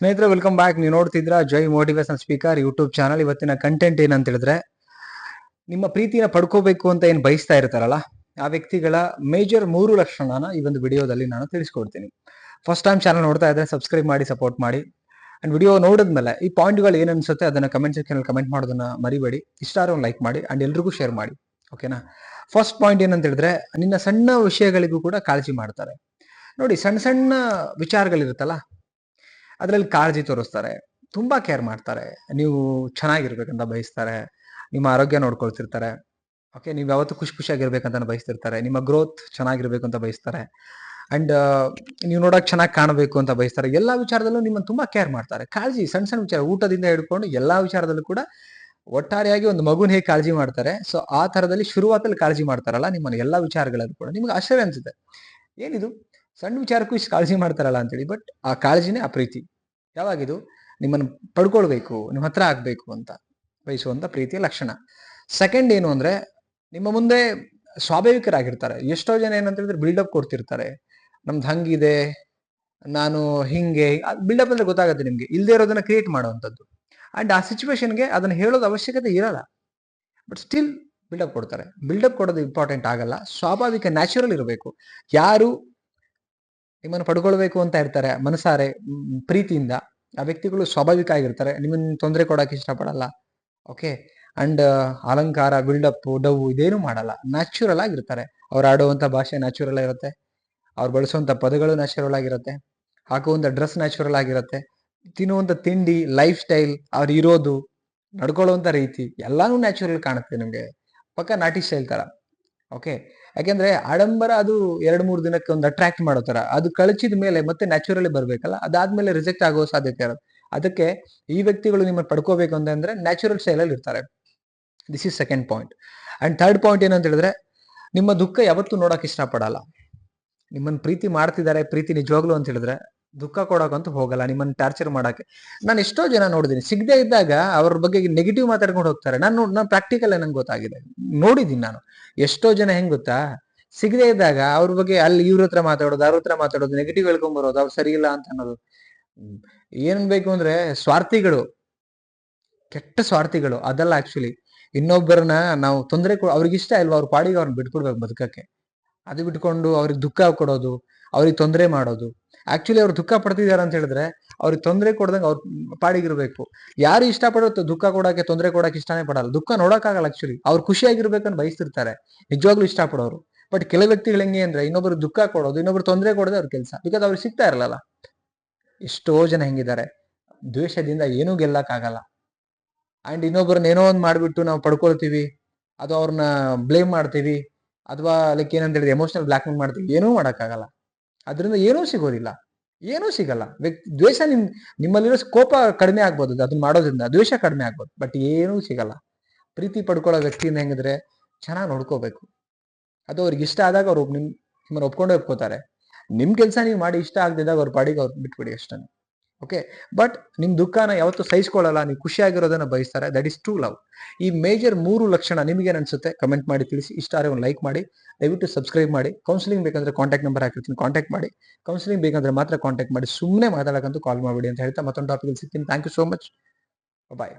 ಸ್ನೇಹಿತರೆ welcome back ನೀವು ನೋಡ್ತಿದ್ರ Jai motivation speaker YouTube channel ಇವತ್ತಿನ ಕಂಟೆಂಟ್ ಏನಂತ ಹೇಳಿದ್ರೆ, ನಿಮ್ಮ ಪ್ರೀತಿನ ಪಡ್ಕೋಬೇಕು ಅಂತ ಏನು ಬಯಸ್ತಾ ಇರ್ತಾರಲ್ಲ, ಆ ವ್ಯಕ್ತಿಗಳ ಮೇಜರ್ ಮೂರು ಲಕ್ಷಣನ ಈ ಒಂದು ವಿಡಿಯೋದಲ್ಲಿ ನಾನು ತಿಳಿಸ್ಕೊಡ್ತೀನಿ. ಫಸ್ಟ್ ಟೈಮ್ ಚಾನಲ್ ನೋಡ್ತಾ ಇದ್ರೆ ಸಬ್ಸ್ಕ್ರೈಬ್ ಮಾಡಿ ಸಪೋರ್ಟ್ ಮಾಡಿ. ಅಂಡ್ ವಿಡಿಯೋ ನೋಡಿದ್ಮೇಲೆ ಈ ಪಾಯಿಂಟ್ಗಳು ಏನನ್ಸುತ್ತೆ ಅನ್ಸುತ್ತೆ ಅದನ್ನ ಕಮೆಂಟ್ ಸೆಕ್ಷನ್ ಕಮೆಂಟ್ ಮಾಡೋದನ್ನ ಮರಿಬೇಡಿ. ಇಷ್ಟ ಒಂದು ಲೈಕ್ ಮಾಡಿ ಅಂಡ್ ಎಲ್ರಿಗೂ ಶೇರ್ ಮಾಡಿ. ಓಕೆನಾ ಫಸ್ಟ್ ಪಾಯಿಂಟ್ ಏನಂತ ಹೇಳಿದ್ರೆ, ನಿನ್ನ ಸಣ್ಣ ವಿಷಯಗಳಿಗೂ ಕೂಡ ಕಾಳಜಿ ಮಾಡ್ತಾರೆ. ನೋಡಿ, ಸಣ್ಣ ಸಣ್ಣ ವಿಚಾರಗಳಿರುತ್ತಲ್ಲ ಅದರಲ್ಲಿ ಕಾಳಜಿ ತೋರಿಸ್ತಾರೆ. ತುಂಬಾ ಕೇರ್ ಮಾಡ್ತಾರೆ. ನೀವು ಚೆನ್ನಾಗಿರ್ಬೇಕಂತ ಬಯಸ್ತಾರೆ. ನಿಮ್ಮ ಆರೋಗ್ಯ ನೋಡ್ಕೊಳ್ತಿರ್ತಾರೆ. ಓಕೆ ನೀವು ಯಾವತ್ತೂ ಖುಷಿ ಖುಷಿಯಾಗಿರ್ಬೇಕಂತ ಬಯಸ್ತಿರ್ತಾರೆ. ನಿಮ್ಮ ಗ್ರೋತ್ ಚೆನ್ನಾಗಿರ್ಬೇಕು ಅಂತ ಬಯಸ್ತಾರೆ. ಅಂಡ್ ನೀವು ನೋಡಕ್ ಚೆನ್ನಾಗಿ ಕಾಣಬೇಕು ಅಂತ ಬಯಸ್ತಾರೆ. ಎಲ್ಲಾ ವಿಚಾರದಲ್ಲೂ ನಿಮ್ಮನ್ನು ತುಂಬಾ ಕೇರ್ ಮಾಡ್ತಾರೆ. ಕಾಳಜಿ ಸಣ್ಣ ಸಣ್ಣ ವಿಚಾರ, ಊಟದಿಂದ ಹಿಡ್ಕೊಂಡು ಎಲ್ಲಾ ವಿಚಾರದಲ್ಲೂ ಕೂಡ ಒಟ್ಟಾರೆಯಾಗಿ ಒಂದು ಮಗುನ ಹೇಗೆ ಕಾಳಜಿ ಮಾಡ್ತಾರೆ. ಸೊ ಆ ತರದಲ್ಲಿ ಶುರುವಾತಲ್ಲಿ ಕಾಳಜಿ ಮಾಡ್ತಾರಲ್ಲ ನಿಮ್ಮನ್ನ ಎಲ್ಲಾ ವಿಚಾರಗಳಲ್ಲೂ ಕೂಡ. ನಿಮ್ಗೆ ಆಶ್ಚರ್ಯ ಅನ್ಸುತ್ತೆ. ಏನಿದು? ಸಣ್ಣ ವಿಚಾರಕ್ಕೂ ಇಷ್ಟು ಕಾಳಜಿ ಮಾಡ್ತಾರಲ್ಲ ಅಂತೇಳಿ ಬಟ್ ಆ ಕಾಳಜಿನೇ ಆ ಪ್ರೀತಿ. ಯಾವಾಗಿದು? ನಿಮ್ಮನ್ನು ಪಡ್ಕೊಳ್ಬೇಕು, ನಿಮ್ಮ ಹತ್ರ ಆಗ್ಬೇಕು ಅಂತ ಬಯಸುವಂತ ಪ್ರೀತಿಯ ಲಕ್ಷಣ. ಸೆಕೆಂಡ್ ಏನು ಅಂದ್ರೆ, ನಿಮ್ಮ ಮುಂದೆ ಸ್ವಾಭಾವಿಕರಾಗಿರ್ತಾರೆ. ಎಷ್ಟೋ ಜನ ಏನಂತ ಹೇಳಿದ್ರೆ ಬಿಲ್ಡಪ್ ಕೊಡ್ತಿರ್ತಾರೆ. ನಮ್ದು ಹಂಗಿದೆ, ನಾನು ಹಿಂಗೆ ಬಿಲ್ಡಪ್ ಅಂದ್ರೆ ಗೊತ್ತಾಗುತ್ತೆ ನಿಮ್ಗೆ. ಇಲ್ಲದೆ ಇರೋದನ್ನ ಕ್ರಿಯೇಟ್ ಮಾಡುವಂಥದ್ದು. ಅಂಡ್ ಆ ಸಿಚುವೇಶನ್ಗೆ ಅದನ್ನ ಹೇಳೋದು ಅವಶ್ಯಕತೆ ಇರಲ್ಲ. ಬಟ್ ಸ್ಟಿಲ್ ಬಿಲ್ಡಪ್ ಕೊಡ್ತಾರೆ. ಬಿಲ್ಡಪ್ ಕೊಡೋದು ಇಂಪಾರ್ಟೆಂಟ್ ಆಗಲ್ಲ. ಸ್ವಾಭಾವಿಕ ನ್ಯಾಚುರಲ್ ಇರಬೇಕು. ಯಾರು ನಿಮ್ಮನ್ನು ಪಡ್ಕೊಳ್ಬೇಕು ಅಂತ ಇರ್ತಾರೆ. ಮನಸಾರೆ ಪ್ರೀತಿಯಿಂದ. ಆ ವ್ಯಕ್ತಿಗಳು ಸ್ವಾಭಾವಿಕ ಆಗಿರ್ತಾರೆ. ನಿಮ್ಮನ್ನು ತೊಂದರೆ ಕೊಡಕ್ಕೆ ಇಷ್ಟಪಡಲ್ಲ. ಓಕೆ ಅಂಡ್ ಅಲಂಕಾರ ಬಿಲ್ಡಪ್ ಡವ್ ಇದೇನು ಮಾಡಲ್ಲ. ನ್ಯಾಚುರಲ್ ಆಗಿರ್ತಾರೆ. ಅವ್ರು ಆಡುವಂಥ ಭಾಷೆ ನ್ಯಾಚುರಲ್ ಇರುತ್ತೆ ಅವ್ರು ಬಳಸುವಂಥ ಪದಗಳು ನ್ಯಾಚುರಲ್ ಆಗಿರುತ್ತೆ. ಹಾಕುವಂಥ ಡ್ರೆಸ್ ನ್ಯಾಚುರಲ್ ಆಗಿರುತ್ತೆ. ತಿನ್ನುವಂತ ತಿಂಡಿ ಲೈಫ್ ಸ್ಟೈಲ್ ಅವ್ರು ಇರೋದು ನಡ್ಕೊಳ್ಳುವಂತ ರೀತಿ ಎಲ್ಲಾನು ನ್ಯಾಚುರಲ್ ಕಾಣುತ್ತೆ ನಿಮಗೆ. ಪಕ್ಕ ನಾಟಿ ಸ್ಟೈಲ್ ತರ ಓಕೆ ಯಾಕೆಂದ್ರೆ ಆಡಂಬರ ಅದು ಎರಡ್ ಮೂರು ದಿನಕ್ಕೆ ಒಂದು ಅಟ್ರಾಕ್ಟ್ ಮಾಡೋ ತರ ಅದು ಕಳಚಿದ ಮೇಲೆ ಮತ್ತೆ ನ್ಯಾಚುರಲಿ ಬರ್ಬೇಕಲ್ಲ? ಅದಾದ್ಮೇಲೆ ರಿಜೆಕ್ಟ್ ಆಗೋ ಸಾಧ್ಯತೆ ಇರೋದು ಅದಕ್ಕೆ ಈ ವ್ಯಕ್ತಿಗಳು ನಿಮ್ಮನ್ನು ಪಡ್ಕೋಬೇಕು ಅಂತಂದ್ರೆ ನ್ಯಾಚುರಲ್ ಸ್ಟೈಲಲ್ಲಿ ಇರ್ತಾರೆ. This is second point and third point ಏನಂತ ಹೇಳಿದ್ರೆ, ನಿಮ್ಮ ದುಃಖ ಯಾವತ್ತೂ ನೋಡಕ್ ಇಷ್ಟಪಡಲ್ಲ. ನಿಮ್ಮನ್ನ ಪ್ರೀತಿ ಮಾಡ್ತಿದ್ದಾರೆ, ಪ್ರೀತಿ ನಿಜವಾಗ್ಲು ಅಂತ ಹೇಳಿದ್ರೆ ದುಃಖ ಕೊಡೋಕಂತೂ ಹೋಗಲ್ಲ, ನಿಮ್ಮನ್ನು ಟಾರ್ಚರ್ ಮಾಡಕ್ಕೆ. ನಾನು ಎಷ್ಟೋ ಜನ ನೋಡಿದೀನಿ, ಸಿಗದೆ ಇದ್ದಾಗ ಅವ್ರ ಬಗ್ಗೆ ನೆಗೆಟಿವ್ ಮಾತಾಡ್ಕೊಂಡು ಹೋಗ್ತಾರೆ. ನಾನು ನಾನು ಪ್ರಾಕ್ಟಿಕಲ್ ನಂಗೆ ಗೊತ್ತಾಗಿದೆ. ನೋಡಿದೀನಿ ನಾನು. ಎಷ್ಟೋ ಜನ ಹೆಂಗ್ ಗೊತ್ತಾ? ಸಿಗದೆ ಇದ್ದಾಗ ಅವ್ರ ಬಗ್ಗೆ ಅಲ್ಲಿ ಇವ್ರ ಹತ್ರ ಮಾತಾಡೋದು, ಅವ್ರ ಹತ್ರ ಮಾತಾಡೋದು ನೆಗೆಟಿವ್ ಹೇಳ್ಕೊಂಡ್ ಬರೋದು, ಅವ್ರು ಸರಿ ಇಲ್ಲ ಅಂತ ಅನ್ನೋದು. ಏನ್ ಬೇಕು ಅಂದ್ರೆ ಸ್ವಾರ್ಥಿಗಳು, ಕೆಟ್ಟ ಸ್ವಾರ್ಥಿಗಳು, ಅದಲ್ಲ ಆಕ್ಚುಲಿ ಇನ್ನೊಬ್ಬರನ್ನ ನಾವು ತೊಂದರೆ ಅವ್ರಿಗೆ ಇಷ್ಟ ಇಲ್ವಾ ಅವ್ರ ಪಾಡಿಗೆ ಅವ್ರನ್ನ ಬಿಟ್ಕೊಡ್ಬೇಕು ಬದುಕಕ್ಕೆ. ಅದು ಬಿಟ್ಕೊಂಡು ಅವ್ರಿಗೆ ದುಃಖ ಕೊಡೋದು ಅವ್ರಿಗೆ ತೊಂದರೆ ಮಾಡೋದು. ಆಕ್ಚುಲಿ ಅವ್ರು ದುಃಖ ಪಡ್ತಿದ್ದಾರೆ ಅಂತ ಹೇಳಿದ್ರೆ, ಅವ್ರಿಗೆ ತೊಂದರೆ ಕೊಡ್ದಂಗೆ ಅವ್ರ ಪಾಡಿಗಿರ್ಬೇಕು. ಯಾರು ಇಷ್ಟಪಡುತ್ತೋ ದುಃಖ ಕೊಡಕ್ಕೆ, ತೊಂದರೆ ಕೊಡಕ್ಕೆ ಇಷ್ಟನೇ ಪಡಲ್ಲ. ದುಃಖ ನೋಡೋಕ್ಕಾಗಲ್ಲ ಆಕ್ಚುಲಿ ಅವ್ರು ಖುಷಿಯಾಗಿರ್ಬೇಕಂತ ಬಯಸ್ತಿರ್ತಾರೆ. ನಿಜವಾಗ್ಲೂ ಇಷ್ಟಪಡೋರು. ಬಟ್ ಕೆಲವು ವ್ಯಕ್ತಿಗಳು ಹೆಂಗೆ ಅಂದ್ರೆ, ಇನ್ನೊಬ್ರು ದುಃಖ ಕೊಡೋದು, ಇನ್ನೊಬ್ರು ತೊಂದರೆ ಕೊಡೋದು ಅವ್ರ ಕೆಲಸ. ಬಿಕಾಸ್ ಅವ್ರಿಗೆ ಸಿಗ್ತಾ ಇರಲ್ಲ ಎಷ್ಟೋ ಜನ ಹೆಂಗಿದ್ದಾರೆ. ದ್ವೇಷದಿಂದ ಏನೂ ಗೆಲ್ಲಕ್ಕಾಗಲ್ಲ. ಅಂಡ್ ಇನ್ನೊಬ್ಬರನ್ನ ಏನೋ ಒಂದು ಮಾಡಿಬಿಟ್ಟು ನಾವು ಪಡ್ಕೊಳ್ತೀವಿ. ಅದು ಅವ್ರನ್ನ ಬ್ಲೇಮ್ ಮಾಡ್ತೀವಿ. ಅಥವಾ ಲೈಕ್ ಏನಂತ ಹೇಳಿದ್ರೆ ಎಮೋಷನಲ್ ಬ್ಲಾಕ್ ಮೇಲ್ ಮಾಡ್ತೀವಿ. ಏನೂ ಮಾಡಕ್ಕಾಗಲ್ಲ. ಅದರಿಂದ ಏನೂ ಸಿಗೋದಿಲ್ಲ. ಏನೂ ಸಿಗಲ್ಲ. ವ್ಯಕ್ತಿ ದ್ವೇಷ ನಿಮ್, ನಿಮ್ಮಲ್ಲಿರೋ ಕೋಪ ಕಡಿಮೆ ಆಗ್ಬೋದು. ಅದನ್ನ ಮಾಡೋದ್ರಿಂದ ದ್ವೇಷ ಕಡಿಮೆ ಆಗ್ಬೋದು. ಬಟ್ ಏನೂ ಸಿಗಲ್ಲ. ಪ್ರೀತಿ ಪಡ್ಕೊಳ್ಳೋ ವ್ಯಕ್ತಿಯಿಂದ ಹೆಂಗಿದ್ರೆ ಚೆನ್ನಾಗಿ ನೋಡ್ಕೋಬೇಕು. ಅದು ಅವ್ರಿಗೆ ಇಷ್ಟ ಆದಾಗ ಅವ್ರು ನಿಮ್, ನಿಮ್ಮನ್ನ ಒಪ್ಕೊಂಡೇ ಒಪ್ಕೋತಾರೆ. ನಿಮ್ ಕೆಲಸ ನೀವು ಮಾಡಿ ಇಷ್ಟ ಆಗದಿದ್ದಾಗ ಅವ್ರ ಪಾಡಿಗೆ ಅವ್ರು ಬಿಟ್ಬಿಡಿ ಅಷ್ಟೇ ಓಕೆ ಬಟ್ ನಿಮ್ ದುಃಖನ ಯಾವತ್ತೂ ಸಹಿಸ್ಕೊಳ್ಳಲ್ಲ, ನೀವು ಖುಷಿಯಾಗಿರೋದನ್ನ ಬಯಸ್ತಾರೆ. ದಟ್ ಇಸ್ ಟ್ರೂ ಲವ್ ಈ ಮೇಜರ್ ಮೂರು ಲಕ್ಷಣ ನಿಮ್ಗೆ ಅನ್ಸುತ್ತೆ? ಕಮೆಂಟ್ ಮಾಡಿ, ತಿಳಿಸಿ. ಇಷ್ಟ ಆದರೆ ಒಂದು ಲೈಕ್ ಮಾಡಿ. ದಯವಿಟ್ಟು ಸಬ್ಸ್ಕ್ರೈಬ್ ಮಾಡಿ. ಕೌನ್ಸಿಲಿಂಗ್ ಬೇಕಂದ್ರೆ ಕಾಂಟ್ಯಾಕ್ಟ್ ನಂಬರ್ ಹಾಕಿರ್ತೀನಿ. ಕಾಂಟ್ಯಾಕ್ಟ್ ಮಾಡಿ. ಕೌನ್ಸಿಲಿಂಗ್ ಬೇಕಂದ್ರೆ ಮಾತ್ರ ಕಾಂಟ್ಯಾಕ್ಟ್ ಮಾಡಿ. ಸುಮ್ಮನೆ ಮಾತಾಡಕಂತೂ ಕಾಲ್ ಮಾಡಬೇಡಿ ಅಂತ ಹೇಳ್ತಾ ಮತ್ತೊಂದು ಟಾಪಿಕ್ ಸಿಗ್ತೀನಿ. Thank you so much bye